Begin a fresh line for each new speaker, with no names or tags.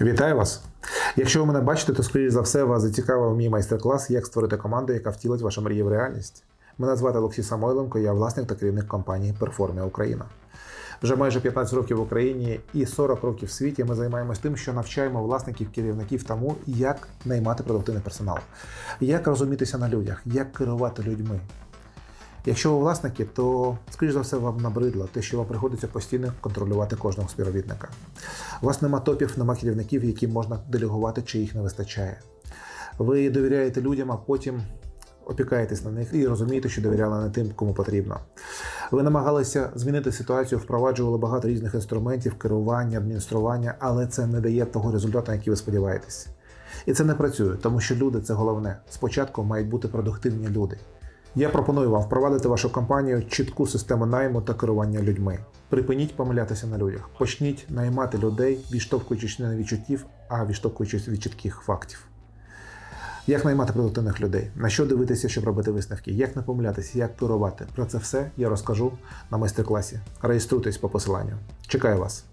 Вітаю вас! Якщо ви мене бачите, то скоріш за все вас зацікавив мій майстер-клас, як створити команду, яка втілить вашу мрію в реальність. Мене звати Олексій Самойленко, я власник та керівник компанії Перформія Україна. Вже майже 15 років в Україні і 40 років в світі ми займаємося тим, що навчаємо власників, керівників тому, як наймати продуктивний персонал, як розумітися на людях, як керувати людьми. Якщо ви власники, то скоріш за все вам набридло те, що вам приходиться постійно контролювати кожного співробітника. У вас нема топів, нема керівників, яким можна делегувати, чи їх не вистачає. Ви довіряєте людям, а потім опікаєтесь на них і розумієте, що довіряли не тим, кому потрібно. Ви намагалися змінити ситуацію, впроваджували багато різних інструментів, керування, адміністрування, але це не дає того результату, на який ви сподіваєтесь. І це не працює, тому що люди це головне. Спочатку мають бути продуктивні люди. Я пропоную вам впровадити вашу компанію чітку систему найму та керування людьми. Припиніть помилятися на людях. Почніть наймати людей, відштовхуючись не від відчуттів, а відштовхуючись від чітких фактів. Як наймати продуктивних людей, на що дивитися, щоб робити висновки, як не помилятися, як керувати. Про це все я розкажу на майстер-класі. Реєструйтесь по посиланню. Чекаю вас.